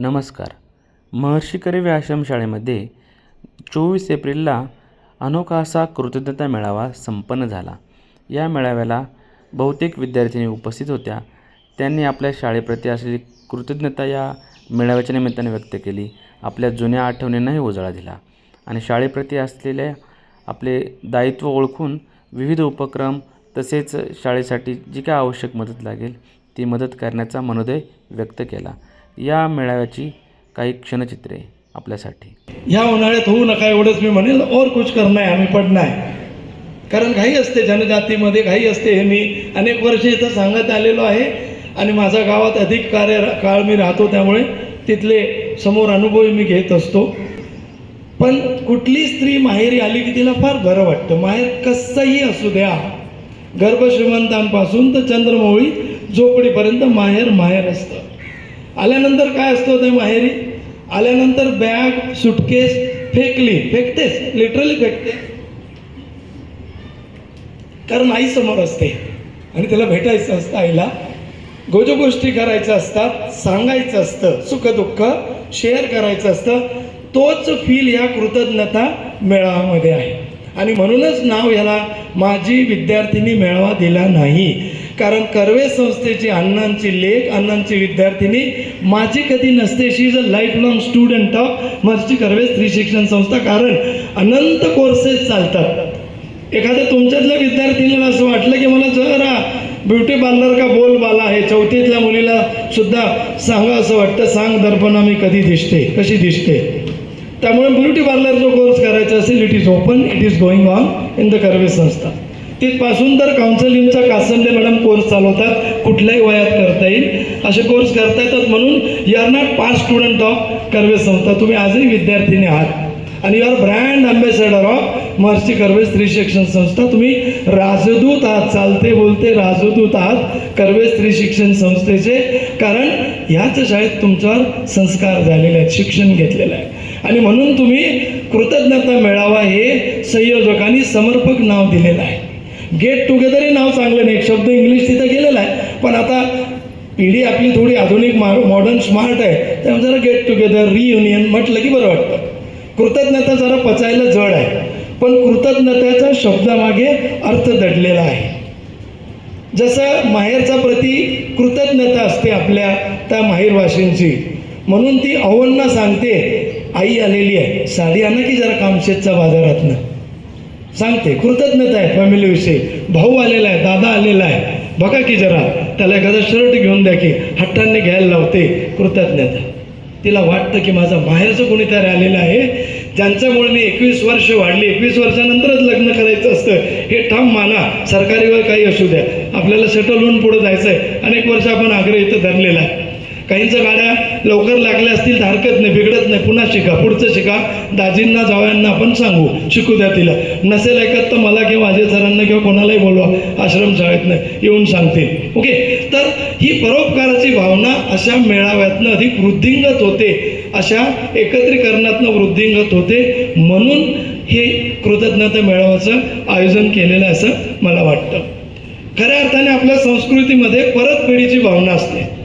नमस्कार. महर्षी कर्वे शाळेमध्ये चोवीस एप्रिलला अनोखा असा कृतज्ञता मेळावा संपन्न झाला. या मेळाव्याला बहुतेक विद्यार्थिनी उपस्थित होत्या. त्यांनी आपल्या शाळेप्रती असलेली कृतज्ञता या मेळाव्याच्या निमित्ताने व्यक्त केली. आपल्या जुन्या आठवणींनाही उजाळा दिला आणि शाळेप्रती असलेले आपले दायित्व ओळखून विविध उपक्रम तसेच शाळेसाठी जी काय आवश्यक मदत लागेल ती मदत करण्याचा मनोदय व्यक्त केला. या मेळाव्याची काही क्षणचित्रे आपल्यासाठी. ह्या उन्हाळ्यात होऊ नका एवढंच मी म्हणेल और कुछ करणार आहे आम्ही पडणार. कारण घाई असते जनजातीमध्ये घाई असते हे मी अनेक वर्ष इथं सांगत आलेलो आहे. आणि माझ्या गावात अधिक कार्य काळ मी राहतो त्यामुळे तिथले समोर अनुभव मी घेत असतो. पण कुठली स्त्री माहेरी आली की तिला फार बरं वाटतं. माहेर कसंही असू द्या. गर्भश्रीमंतांपासून तर चंद्रमौळी झोपडीपर्यंत माहेर माहेर असतं. आल्यानंतर काय असतं ते माहेरी? आल्यानंतर बॅग सुटकेस फेकली. फेकतेस? लिटरली फेकते. कारण आई समोर असते. आणि त्याला भेटायचं असतं आईला. गोजो गोष्टी करायच्या असतात सांगायचं असतं सुखदुःख शेअर करायचं असतं. तोच फील या कृतज्ञता मेळाव्यामध्ये आहे. आणि म्हणूनच नाव याला माझी विद्यार्थिनी मेळावा दिला नाही. कारण कर्वे संस्थेची अण्णांची लेख अण्णांची विद्यार्थिनी माझी कधी नसते. She is a life long student of माझी कर्वे स्त्री शिक्षण संस्था. कारण अनंत कोर्सेस चालतात. एखाद्या तुमच्यातल्या विद्यार्थिनीला असं वाटलं की मला जरा ब्युटी पार्लर का बोलबाला आहे? चौथीतल्या मुलीला सुद्धा सांगा असं वाटतं. सांग दर्पणा मी कधी दिसते? कशी दिसते? त्यामुळे ब्युटी पार्लर जो कोर्स करायचा असेल it is open it is going on in the Karve संस्था. तिथपासून तर काउन्सिलिंगचा कासंडे मॅडम कोर्स चालवतात. कुठल्याही वयात करता येईल. असे कोर्स करता येतात म्हणून you are not past student of Karve संस्था. तुम्ही आजही विद्यार्थिनी आहात. आणि you are brand ambassador of Maharshi Karve स्त्री शिक्षण संस्था. तुम्ही राजदूत आहात. चालते बोलते राजदूत आहात कर्वे स्त्री शिक्षण संस्थेचे. कारण ह्याच शाळेत तुमच्यावर संस्कार झालेले आहेत. शिक्षण घेतलेलं आहे. आणि म्हणून तुम्ही कृतज्ञता मेळावा हे संयोजकांनी समर्पक नाव दिलेलं आहे. गेट टुगेदर हे नाव चांगलं नाही. एक शब्द इंग्लिश तिथं गेलेला आहे. पण आता पिढी आपली थोडी आधुनिक मा मॉडर्न स्मार्ट आहे. त्यामुळे जरा गेट टुगेदर रियुनियन म्हटलं की बरं वाटतं. कृतज्ञता जरा पचायला जड आहे. पण कृतज्ञतेच्या शब्दामागे अर्थ दडलेला आहे. जसं माहेरचा प्रती कृतज्ञता असते आपल्या त्या माहेरवाशींची म्हणून ती अवन्ना सांगते आई आलेली आहे. साडी आणा की जरा कामशेतच्या बाजारातनं. सांगते कृतज्ञता आहे फॅमिलीविषयी. भाऊ आलेला आहे दादा आलेला आहे. बघा की जरा त्याला एखादा शर्ट घेऊन द्या की हट्टांनी घ्यायला लावते कृतज्ञता. तिला वाटतं की माझा बाहेरचं कोणीतरी आलेलं आहे ज्यांच्यामुळे मी एकवीस वर्ष वाढली. एकवीस वर्षानंतरच लग्न करायचं असतं. हे ठाम माना सरकारीवर काही असू द्या. आपल्याला सेटल होऊन पुढे जायचं आहे अनेक वर्ष आपण आग्रह इथं धरलेला आहे. काहींच्या गाड्या लवकर लागल्या असतील तर हरकत नाही बिघडत नाही. पुन्हा शिका पुढचं शिका. दाजींना जावयांना आपण सांगू शिकू द्या तिला. नसेल ऐकत तर मला किंवा अजय सरांना किंवा कोणालाही बोलवा. आश्रमशाळेतनं येऊन सांगतील. ओके? तर ही परोपकाराची भावना अशा मेळाव्यातनं अधिक वृद्धिंगत होते. अशा एकत्रीकरणातनं वृद्धिंगत होते. म्हणून हे कृतज्ञता मेळाव्याचं आयोजन केलेलं असं मला वाटतं. खऱ्या अर्थाने आपल्या संस्कृतीमध्ये परतफेडीची भावना असते.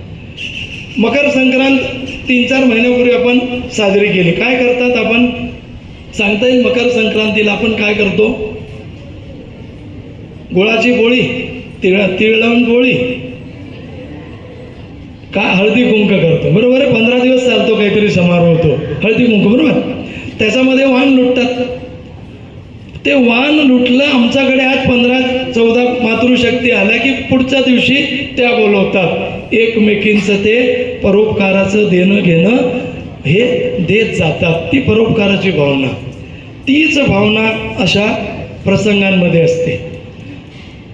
मकर संक्रांत तीन चार महिन्यापूर्वी आपण साजरी केली. काय करतात आपण? सांगता येईल मकर संक्रांतीला आपण काय करतो? गुळाची पोळी तिळ तिळ लावून पोळी. काय हळदी कुंक करतो? बरोबर आहे पंधरा दिवस चालतो काहीतरी समारोह होतो. हळदी कुंक बरोबर? त्याच्यामध्ये वाण लुटतात. ते वाण लुटलं आमच्याकडे आज पंधरा चौदा मातृशक्ती आल्या की पुढच्या दिवशी त्या बोलवतात. एकमेकींचं ते परोपकाराचं देणं घेणं हे देत जातात. ती परोपकाराची भावना. तीच भावना अशा प्रसंगांमध्ये असते.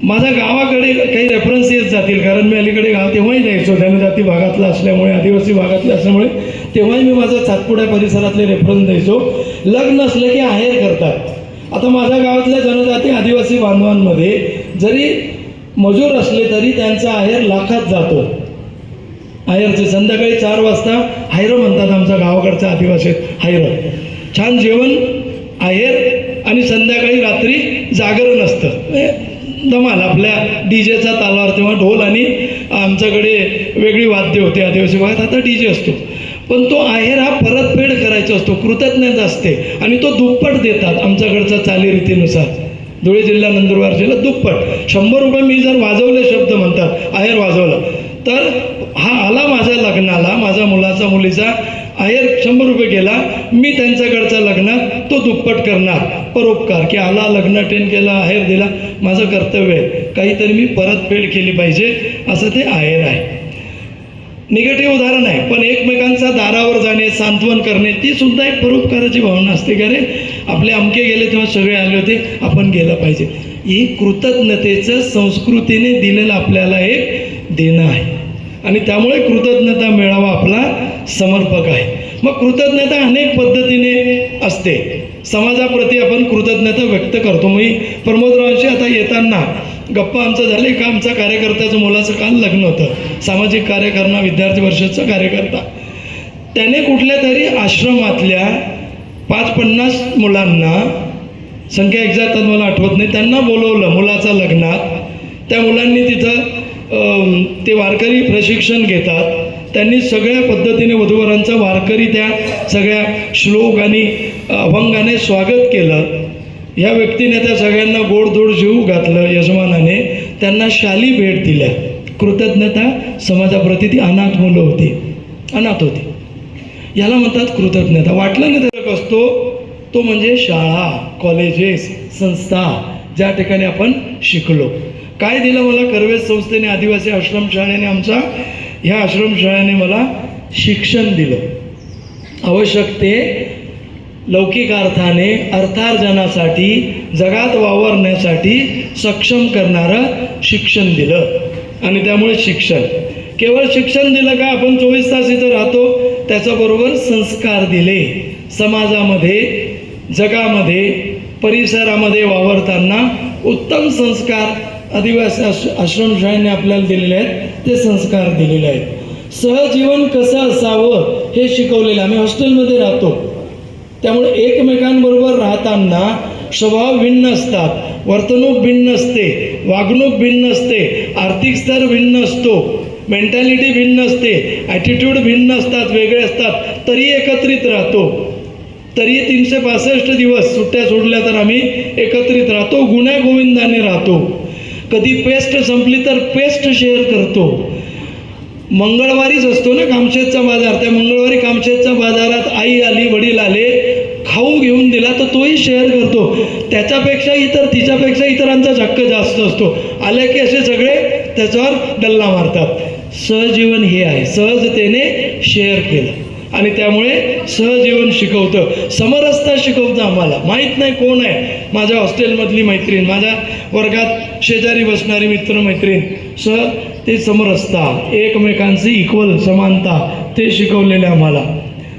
माझ्या गावाकडे काही रेफरन्स येत जातील. कारण मी अलीकडे गाव तेव्हाही द्यायचो जनजाती भागातला असल्यामुळे आदिवासी भागातला असल्यामुळे तेव्हाही मी माझ्या सातपुड्या परिसरातले रेफरन्स द्यायचो. लग्न असलं की आहेर करतात. आता माझ्या गावातल्या जनजाती आदिवासी बांधवांमध्ये जरी मजूर असले तरी त्यांचा आहेर लाखात जातो. आहेरचे संध्याकाळी चार वाजता हायर म्हणतात आमच्या गावाकडच्या आदिवासीत हायर. छान जेवण आहेर आणि संध्याकाळी रात्री जागरण असतं. धमाल आपल्या डी जेचा तालावर तेव्हा ढोल आणि आमच्याकडे वेगळी वाद्य होते आदिवासी भागात आता डी जे असतो. पण तो आहेर हा परतफेड करायचा असतो कृतज्ञता असते आणि तो दुप्पट देतात आमच्याकडचा चालीरीतीनुसार धुळे जिल्हा नंदुरबार जिल्हा दुप्पट. शंभर रुपये मी जर वाजवले शब्द म्हणतात आहेर वाजवला तर हा आला माझ्या लग्नाला माझ्या मुलाचा मुलीचा. आहेर शंभर रुपये गेला. मी त्यांच्याकडचा लग्नात तो दुप्पट करणार. परोपकार की आला लग्न अटेंड केला आहेर दिला. माझं कर्तव्य आहे. काहीतरी मी परतफेड केली पाहिजे असं ते आहेर आहे. निगेटिव्ह उदाहरण आहे पण एकमेकांचा दारावर जाणे सांत्वन करणे ती सुद्धा एक परोपकाराची भावना असते. का रे? आपले अमके गेले तेव्हा सगळे आले होते आपण गेलं पाहिजे. ही कृतज्ञतेचं संस्कृतीने दिलेलं आपल्याला एक देणं आहे. आणि त्यामुळे कृतज्ञता मेळावा आपला समर्पक आहे. मग कृतज्ञता अनेक पद्धतीने असते. समाजाप्रती आपण कृतज्ञता व्यक्त करतो. मी प्रमोदरावांशी आता येताना गप्पा आमचं झाले. का आमचा कार्यकर्त्याचं मुलाचं काल लग्न होतं. सामाजिक कार्यकरणा विद्यार्थी वर्षाचा कार्यकर्ता. त्याने कुठल्या तरी आश्रमातल्या पाच पन्नास मुलांना संख्या एक्झॅक्ट मला आठवत नाही त्यांना बोलवलं मुलाचा लग्नात. त्या मुलांनी तिथं ते वारकरी प्रशिक्षण घेतात. त्यांनी सगळ्या पद्धतीने वधूवरांचं वारकरी त्या सगळ्या श्लोक आणि अभंगाने स्वागत केलं. या व्यक्तीने त्या सगळ्यांना गोडधोड जीव घातलं यजमानाने. त्यांना शाली भेट दिल्या. कृतज्ञता समाजाप्रती ती अनाथ मुलं होती. अनाथ होती. याला म्हणतात कृतज्ञता. वाटलं ना त्याला असतो तो म्हणजे शाळा कॉलेजेस संस्था ज्या ठिकाणी आपण शिकलो. काय दिलं मला कर्वेज संस्थेने आदिवासी आश्रमशाळेने आमच्या ह्या आश्रमशाळेने मला शिक्षण दिलं. आवश्यक ते लौकिक अर्थाने अर्थार्जनासाठी जगात वावरण्यासाठी सक्षम करणारं शिक्षण दिलं. आणि त्यामुळे शिक्षण. केवळ शिक्षण दिलं का आपण चोवीस तास इथं राहतो? त्याच्याबरोबर संस्कार दिले. समाजामध्ये जगामध्ये परिसरामध्ये वावरताना उत्तम संस्कार आदिवासी आश आश्रमशाळेने आपल्याला दिलेले आहेत ते संस्कार दिलेले आहेत. सहजीवन कसं असावं हे शिकवलेलं आम्ही हॉस्टेलमध्ये राहतो. त्यामुळे एकमेकांबरोबर राहताना स्वभाव भिन्न असतात. वर्तणूक भिन्न असते. वागणूक भिन्न असते. आर्थिक स्तर भिन्न असतो. मेंटॅलिटी भिन्न असते. ॲटिट्यूड भिन्न असतात वेगळे असतात. तरी एकत्रित राहतो. तरी तीनशे पासष्ट दिवस सुट्ट्या सोडल्या तर आम्ही एकत्रित राहतो. गुन्ह्या गोविंदाने राहतो. कधी पेस्ट संपली तर पेस्ट शेअर करतो. मंगळवारीच असतो ना कामशेतचा बाजार. त्या मंगळवारी कामशेतच्या बाजारात आई आली वडील आले खाऊ घेऊन दिला तर तोही शेअर करतो. त्याच्यापेक्षा इतर तिच्यापेक्षा इतरांचा झक्क जास्त असतो. आले की असे सगळे त्याच्यावर डल्ला मारतात. सहजीवन हे आहे. सहजतेने शेअर केलं. आणि त्यामुळे सहजीवन शिकवतं. समरसता शिकवतं आम्हाला. माहीत नाही कोण आहे. माझ्या हॉस्टेलमधली मैत्रीण माझ्या वर्गात शेजारी बसणारी मित्रमैत्रीण. सह ते समरसता. एकमेकांची इक्वल समानता. ते शिकवलेले आम्हाला.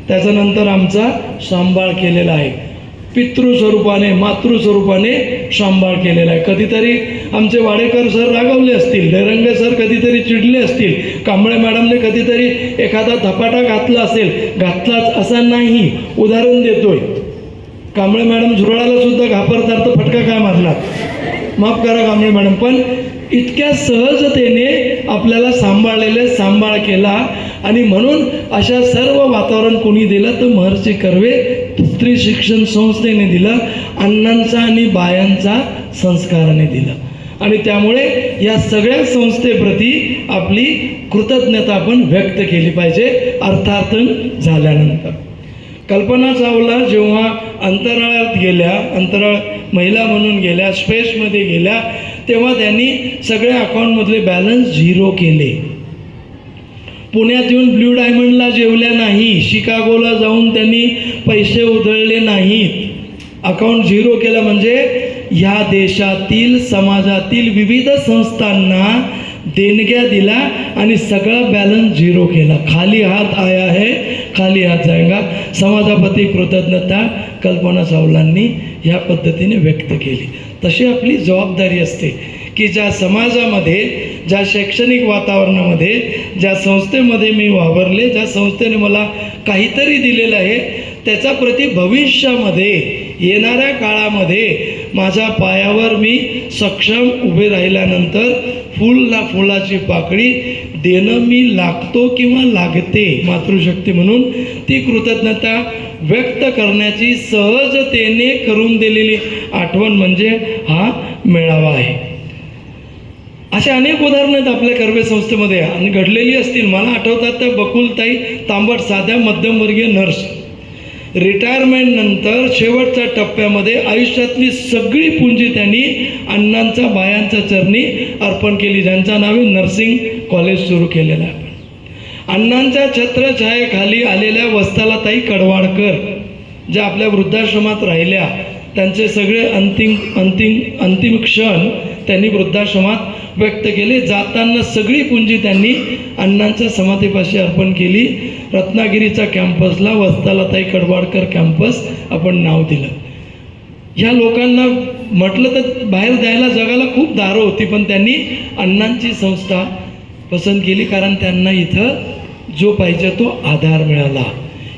त्याच्यानंतर आमचा सांभाळ केलेला आहे. पितृस्वरूपाने मातृस्वरूपाने सांभाळ केलेला आहे. कधीतरी आमचे वाडेकर सर रागवले असतील डेरंगे सर कधीतरी चिडले असतील कांबळे मॅडमने कधीतरी एखादा धपाटा घातला असेल घातलाच असा नाही. उदाहरण देतोय. कांबळे मॅडम झुरळाला सुद्धा घाबरतात तर फटका काय मारणार? माफ करा कांबळे मॅडम पण इतक्या सहजतेने आपल्याला सांभाळलेले सांभाळ केला आणि म्हणून अशा सर्व वातावरण कोणी दिलं तर महर्षी कर्वे स्त्री शिक्षण संस्थेने दिलं अण्णांचा आणि बायांचा संस्काराने दिलं. आणि त्यामुळे या सगळ्या संस्थेप्रती आपली कृतज्ञता आपण व्यक्त केली पाहिजे अर्थार्थन झाल्यानंतर. कल्पना चावला जेव्हा अंतराळात गेल्या अंतराळ महिला म्हणून गेल्या स्पेसमध्ये गेल्या तेव्हा त्यांनी सगळ्या अकाउंटमधले बॅलन्स झिरो केले. पुण्यात येऊन ब्ल्यू डायमंडला जेवल्या नाही शिकागोला जाऊन त्यांनी पैसे उधळले नाहीत. अकाउंट झिरो केलं म्हणजे ह्या देशातील समाजातील विविध संस्थांना देणग्या दिला आणि सगळा बॅलन्स झिरो केला. खाली हात आया है खाली हात जायगा. समाजापती कृतज्ञता कल्पना चावलांनी ह्या पद्धतीने व्यक्त केली. तशी आपली जबाबदारी असते की ज्या समाजामध्ये ज्या शैक्षणिक वातावरणामध्ये ज्या संस्थेमध्ये मी वावरले ज्या संस्थेने मला काहीतरी दिलेलं आहे त्याचा प्रति भविष्यामध्ये येणाऱ्या काळामध्ये माझ्या पायावर मी सक्षम उभे राहिल्यानंतर फुलला फुलाची पाकळी देणं मी लागतो किंवा लागते मातृशक्ती म्हणून ती कृतज्ञता व्यक्त करण्याची सहजतेने करून दिलेली आठवण म्हणजे हा मेळावा आहे. अशा अनेक उदाहरणं आहेत आपल्या कर्वे संस्थेमध्ये. आणि घडलेली असतील. मला आठवतात त्या बकुलताई तांबट साध्या मध्यमवर्गीय नर्स. रिटायरमेंटनंतर शेवटच्या टप्प्यामध्ये आयुष्यातली सगळी पुंजी त्यांनी अण्णांचा बायांच्या चरणी अर्पण केली. ज्यांचा नाव नर्सिंग कॉलेज सुरू केलेलं आहे. अण्णांच्या छत्रछायेखाली आलेल्या वस्तालाताई कडवाडकर ज्या आपल्या वृद्धाश्रमात राहिल्या. त्यांचे सगळे अंतिम अंतिम अंतिम क्षण त्यांनी वृद्धाश्रमात व्यक्त केले. जाताना सगळी पुंजी त्यांनी अण्णांच्या समाधीपाशी अर्पण केली. रत्नागिरीच्या कॅम्पसला वस्तालाताई कडवाडकर कॅम्पस आपण नाव दिलं. ह्या लोकांना म्हटलं तर बाहेर द्यायला जगाला खूप दारं होती पण त्यांनी अण्णांची संस्था पसंत केली कारण त्यांना इथं जो पाहिजे तो आधार मिळाला.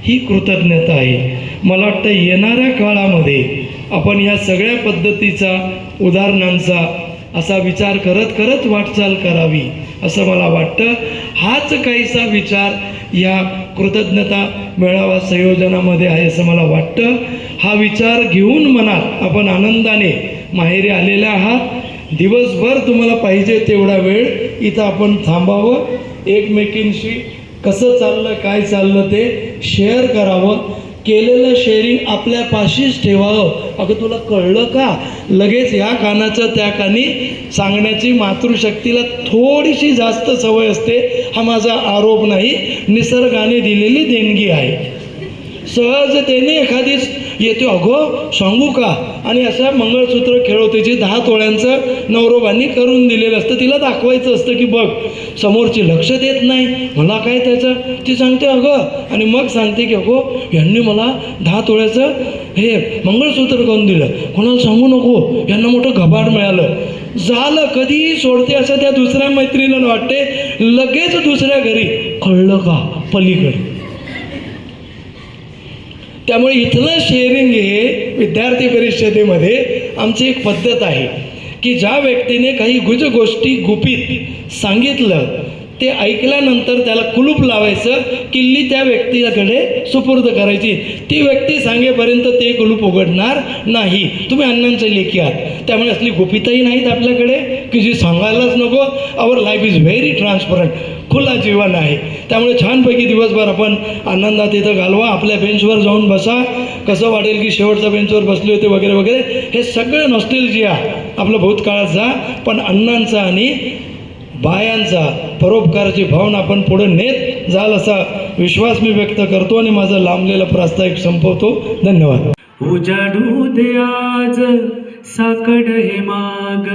ही कृतज्ञता आहे. मला वाटतं येणाऱ्या काळामध्ये आपण या सगळ्या पद्धतीचा उदाहरणांचा असा विचार करत करत वाटचाल करावी असं मला वाटतं. हाच काहीसा विचार या कृतज्ञता मेळावा संयोजनामध्ये आहे असं मला वाटतं. हा विचार घेऊन मनात आपण आनंदाने माहेरी आलेले आहात. दिवसभर तुम्हाला पाहिजे तेवढा वेळ इथं आपण थांबावं. एकमेकींशी कसं चाललं काय चाललं ते शेअर करावं. केलेलं शेअरिंग आपल्या पाशीच ठेवावं. अगं तुला कळलं का? लगेच ह्या कानाचं त्या कानी सांगण्याची मातृशक्तीला थोडीशी जास्त सवय असते. हा माझा आरोप नाही. निसर्गाने दिलेली देणगी आहे. सहजतेने एखादी येते अगो सांगू का? आणि असं मंगळसूत्र खेळवतेची दहा तोळ्यांचं नवरोबांनी करून दिलेलं असतं. तिला दाखवायचं असतं की बघ समोरची लक्ष देत नाही. मला काय त्याचं? ती सांगते अगं आणि मग सांगते की अगो यांनी मला दहा तोळ्याचं हे मंगळसूत्र करून दिलं. कोणाला सांगू नको? यांना मोठं घबाड मिळालं. झालं कधीही सोडते असं त्या दुसऱ्या मैत्रिणीला वाटते. लगेच दुसऱ्या घरी. कळलं का? पलीकडे. त्यामुळे इथलं शेअरिंग हे विद्यार्थी परिषदेमध्ये आमची एक पद्धत आहे की ज्या व्यक्तीने काही गुज गोष्टी गुपित सांगितलं ते ऐकल्यानंतर त्याला कुलूप लावायचं किल्ली त्या व्यक्तीकडे सुपूर्द करायची. ती व्यक्ती सांगेपर्यंत ते कुलूप उघडणार नाही. तुम्ही अण्णांचे लेखी आहात. त्यामुळे असली गुपितही नाहीत आपल्याकडे. की जी सांगायलाच नको. Our life is very transparent खुला जीवन आहे. त्यामुळे छानपैकी दिवसभर आपण आनंदात इथं घालवा. आपल्या बेंचवर जाऊन बसा. कसं वाटेल की शेवटच्या बेंचवर बसले होते वगैरे वगैरे हे सगळं नॉस्टेलजिया आपलं भूतकाळात जा. पण अण्णांचा आणि बायांचा परोपकाराची भावना आपण पुढे नेत जाल असा विश्वास मी व्यक्त करतो आणि माझा लांबलेला प्रास्ताविक संपवतो. धन्यवाद. उजाडू दे आज साकड हे माग.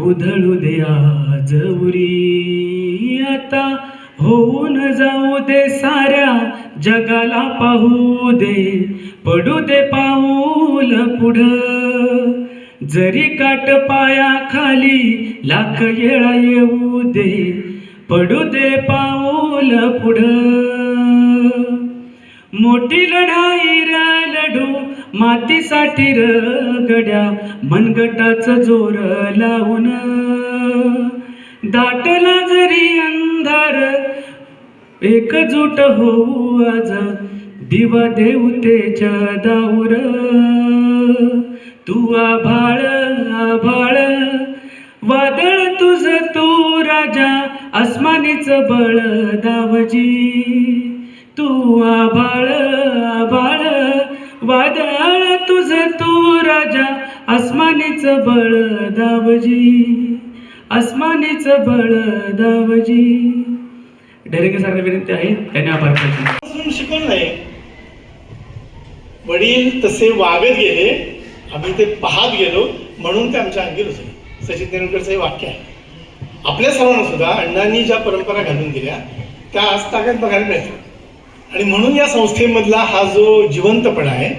उधळू दे आज उरी. आता होऊन जाऊ दे साऱ्या जगाला पाहू दे. पडू दे पाऊल पुढं. जरी काट पाया खाली लाख येळा येऊ दे पडू दे पाऊल पुढं. मोठी लढाई र लढू मातीसाठी र गड्या मनगटाच जोर लावून. दाटला जरी अंधार एकजूट होऊ आज दिवा देवतेच्या दाऊर. तू आभाळ आभाळ. वादळ तुझ तू राजा आसमानीच बळ दावजी. तू आभाळ आभाळ. वादळ तुझ तू राजा आसमानीच बळ दावजी. आसमानीच बळ दावजी. डेरेके सारखं विनंती आहे त्यांनी आभार शिकवलं नाही वडील तसे वागत गेले आम्ही ते पाहत गेलो म्हणून ते आमच्या अंगी रुजले. सचिन तेंडुलकरचं हे वाक्य आहे. आपल्या सर्वांना सुद्धा अण्णांनी ज्या परंपरा घालून दिल्या त्या आज ताकद बघायला मिळतात. आणि म्हणून या संस्थेमधला हा जो जिवंतपणा आहे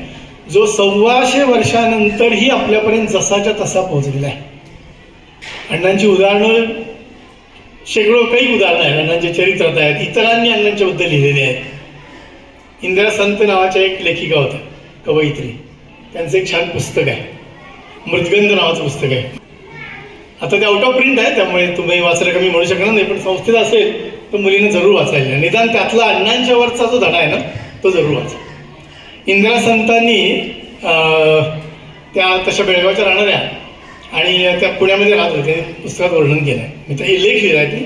जो सव्वाशे वर्षानंतरही आपल्यापर्यंत जसाच्या तसा पोहोचलेला आहे. अण्णांची उदाहरणं शेकडो काही उदाहरणं आहेत. अण्णांच्या चरित्रात आहेत इतरांनी अण्णांच्याबद्दल लिहिलेले आहेत. इंदिरा संत नावाच्या एक लेखिका होत्या कवयित्री. त्यांचं एक छान पुस्तक आहे. मृदगंध नावाचं पुस्तक आहे. आता ते आउट ऑफ प्रिंट आहे त्यामुळे तुम्ही वाचलं का मी म्हणू शकणार नाही पण संस्थेत असेल तर मुलीनं जरूर वाचायला निदान त्यातला अण्णांच्या वरचा जो धडा आहे ना तो जरूर वाचा. इंदिरा संतांनी त्या तशा बेळगावच्या राहणाऱ्या आणि त्या पुण्यामध्ये राहत होत्या पुस्तकात वर्णन केलं आहे मी तर हे लेख लिहिला आहे ती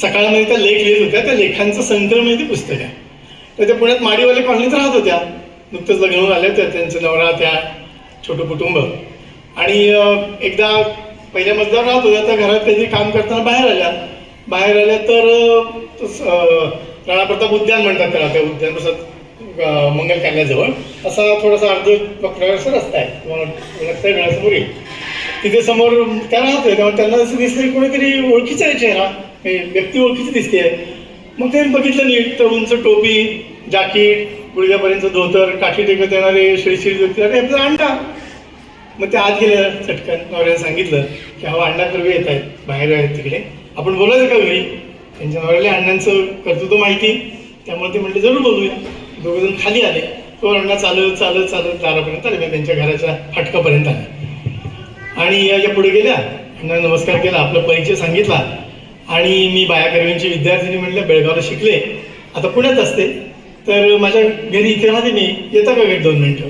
सकाळमध्ये त्या लेख लिहित होत्या त्या लेखांचं संकलन ते पुस्तक आहे. तर त्या पुण्यात माडीवाले कॉलनीत राहत होत्या. नुकतंच लग्न होऊन आल्या होत्या त्यांचं नवरा त्या छोटं कुटुंब. आणि एकदा पहिल्या मजल्यावर राहत होत्या त्या घरात त्यांनी काम करताना बाहेर आल्या. बाहेर आल्या तर राणाप्रताप राणा प्रताप उद्यान म्हणतात त्याला त्या उद्यान प्रसाद मंगल कार्यालयाजवळ. असा थोडासा अर्ध वक्राचा रस्ता आहे. तुम्हाला रस्ता घरासमोर येईल. तिथे समोर त्या राहत होत्या तेव्हा त्यांना असं दिसलं कोणीतरी ओळखीचा आहे चेहरा. व्यक्ती ओळखीची दिसते मग त्यांनी बघितलं नीट तर उंच टोपी जाकीट गुडघ्यापर्यंत धोतर काठी टेकत येणारे शिळशिळ व्यक्ती अरे आपला अंडा मग ते आत गेल्या चटकन नवऱ्याने सांगितलं की हा अण्णा कर्वे येत आहेत बाहेर आहेत तिकडे. आपण बोलायचं का घरी? त्यांच्या नवऱ्याला अण्णांचं कर्तृत्व माहिती. त्यामुळे ते म्हणले जरूर बोलूया. दोघंजण खाली आले. तो अण्णा चालत चालत चालत दारापर्यंत आले. मग त्यांच्या घराच्या फाटकापर्यंत आले. आणि या पुढे गेल्या. अण्णा नमस्कार केला आपला परिचय सांगितला. आणि मी बाया कर्वेंची विद्यार्थिनी म्हणल्या बेळगावला शिकले. आता पुण्यात असते. तर माझ्या घरी इथे राहते मी येता का घरी दोन मिनटं?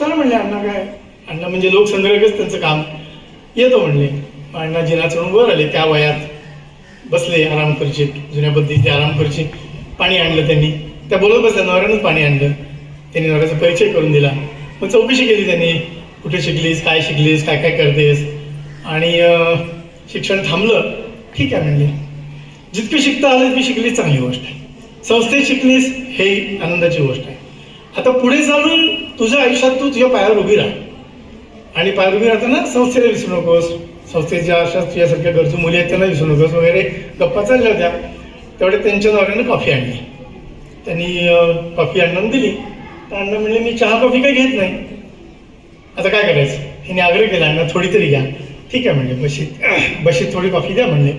चला म्हणले अण्णा काय? अण्णा म्हणजे लोकसंग्रहकच त्यांचं काम? येतो म्हणले. अण्णा जिना चढून वर आले त्या वयात बसले आराम खुर्चीत जुन्या पद्धतीचे आराम खुर्चीत पाणी आणलं त्यांनी. त्या बोलत बसल्या नवऱ्यानंच पाणी आणलं. त्यांनी नवऱ्याचा परिचय करून दिला. मग चौकशी केली त्यांनी. कुठे शिकलीस काय शिकलीस काय काय करतेस? आणि शिक्षण थांबलं. ठीक आहे म्हणले. जितकी शिकता आलं तितकी शिकलीस चांगली गोष्ट आहे. संस्थेत शिकलीस हे आनंदाची गोष्ट आहे. आता पुढे जाऊन तुझ्या आयुष्यात तू तुझ्या पायावर उभी राहा. आणि पायावर उभी राहताना संस्थेला विसरू नकोस. संस्थेच्या अशा तुझ्यासारख्या गरजू मुली आहेत त्यांना विसरू नकोस वगैरे. गप्पा चालल्या होत्या. तेवढे त्यांच्या नवऱ्यानं कॉफी आणली. त्यांनी कॉफी आणून दिली. तर अण्णा म्हणले मी चहा कॉफी काही घेत नाही. आता काय करायचं? हिने आग्रह केला अण्णा थोडी तरी घ्या. ठीक आहे म्हणले बशीत बशीत थोडी कॉफी द्या म्हणले.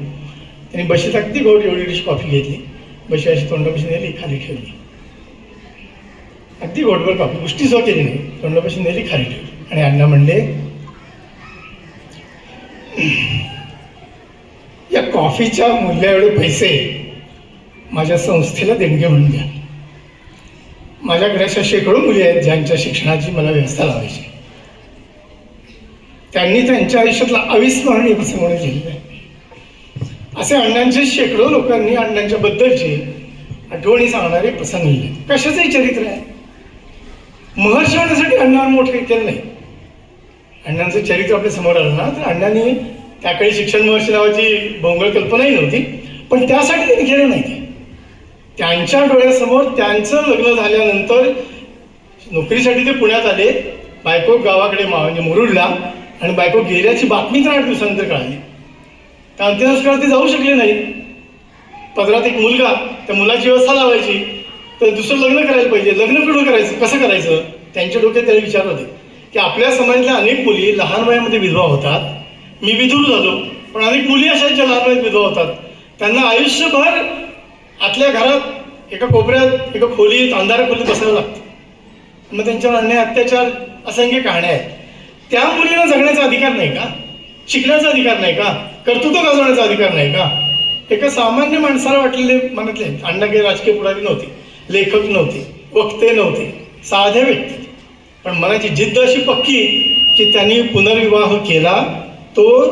त्यांनी बशीत अगदी गोड एवढी डिश कॉफी घेतली. बशी अशी तोंडापाशी नेली खाली ठेवली. अगदी गोडभर कापली गोष्टी सो केली नाही तोंडापाशी नेली खाली ठेवली. आणि अण्णा म्हणले या कॉफीच्या मूल्याएवढे पैसे माझ्या संस्थेला देणगे म्हणून द्या. माझ्याकडे अशा शेकडो मुली आहेत ज्यांच्या शिक्षणाची मला व्यवस्था लावायची त्यांनी त्यांच्या आयुष्यातला अविस्मरणीय प्रसंग म्हणून आहे. असे अण्णांचे शेकडो लोकांनी अण्णांच्या बद्दलचे आठवणी सांगणारे प्रसंग लिहिले. कशाचंही चरित्र आहे? महर्षी होण्यासाठी अण्णांवर मोठं केलं नाही. अण्णांचं चरित्र आपल्यासमोर आलं ना तर अण्णांनी त्याकडे शिक्षण महर्षी नावाची भोंगळ कल्पनाही नव्हती पण त्यासाठी त्यांनी केलं नाही. ते. त्यांच्या डोळ्यासमोर त्यांचं लग्न झाल्यानंतर नोकरीसाठी ते पुण्यात आले बायको गावाकडे म्हणजे मुरुडला आणि बायको गेल्याची बातमी तर आठ दिवसानंतर कळाली. त्या अंत्यसंस्कारात ते जाऊ शकले नाही. पदरात एक मुलगा त्या मुलाची व्यवस्था लावायची तर दुसरं लग्न करायला पाहिजे. लग्न कुठं करायचं? कसं करायचं? त्यांच्या डोक्यात त्याने विचार होते. की आपल्या समाजातल्या अनेक मुली लहान वयामध्ये विधवा होतात. मी विधूर झालो पण अनेक मुली अशा आहेत ज्या लहान वयात विधवा होतात. त्यांना आयुष्यभर आतल्या घरात एका कोपऱ्यात एका खोलीत अंधाऱ्या खोलीत बसायला लागतं. मग त्यांच्यावर अन्याय अत्याचार असंख्य कहाण्या आहेत. त्या मुलीला जगण्याचा अधिकार नाही का? शिकण्याचा अधिकार नाही का? कर्तृत्व गाजवण्याचा अधिकार नाही का? एका सामान्य माणसाला वाटलेले मनातले अण्णा काही राजकीय पुढारी नव्हते. लेखक नव्हते. वक्ते नव्हते. साध्या व्यक्ती. पण मनाची जिद्द अशी पक्की की त्यांनी पुनर्विवाह केला तो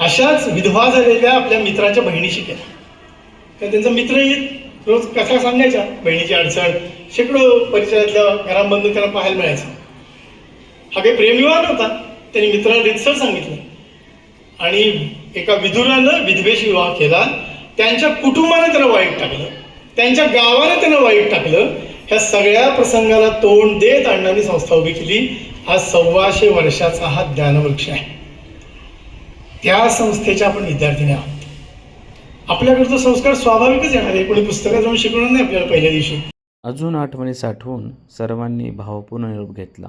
अशाच विधवा झालेल्या आपल्या मित्राच्या बहिणीशी केला. तर त्यांचा मित्रही रोज कथा सांगायच्या बहिणीची अडचण शेकडो परिचयातल्या घरांबंधून त्यांना पाहायला मिळायचं. हा काही प्रेमविवाह नव्हता. त्यांनी मित्राला रितसर सांगितलं. आणि एका विधुरानं विधवेश विवाह केला. त्यांच्या कुटुंबाने त्याला वाईट टाकलं. त्यांच्या गावाने त्यानं वाईट टाकलं. ह्या सगळ्या प्रसंगाला तोंड देत अण्णांनी संस्था उभी केली. हा सव्वाशे वर्षाचा हा ज्ञानवृक्ष आहे. त्या संस्थेच्या आपण विद्यार्थीने आहोत. आपल्याकडचा संस्कार स्वाभाविकच येणार आहे. कोणी पुस्तकात जाऊन शिकवणार नाही आपल्याला पहिल्या दिवशी. अजून आठवणी साठवून सर्वांनी भावपूर्ण निरोप घेतला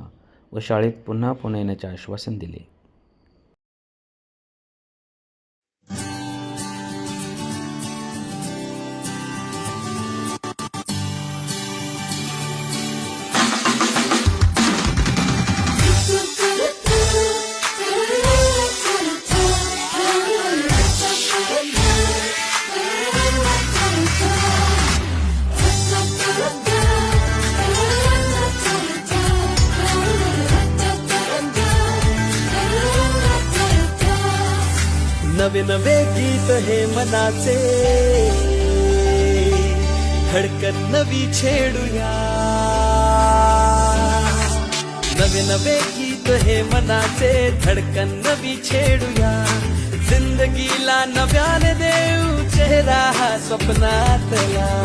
व शाळेत पुन्हा पुन्हा येण्याचे आश्वासन दिले. गीत हे मनाचे. धडकन नवी छेडूया. नवे नवे गीत हे मनाचे धडकन नवी छेडूया. जिंदगीला नव्याने देऊ चेहरा हा स्वप्नातला.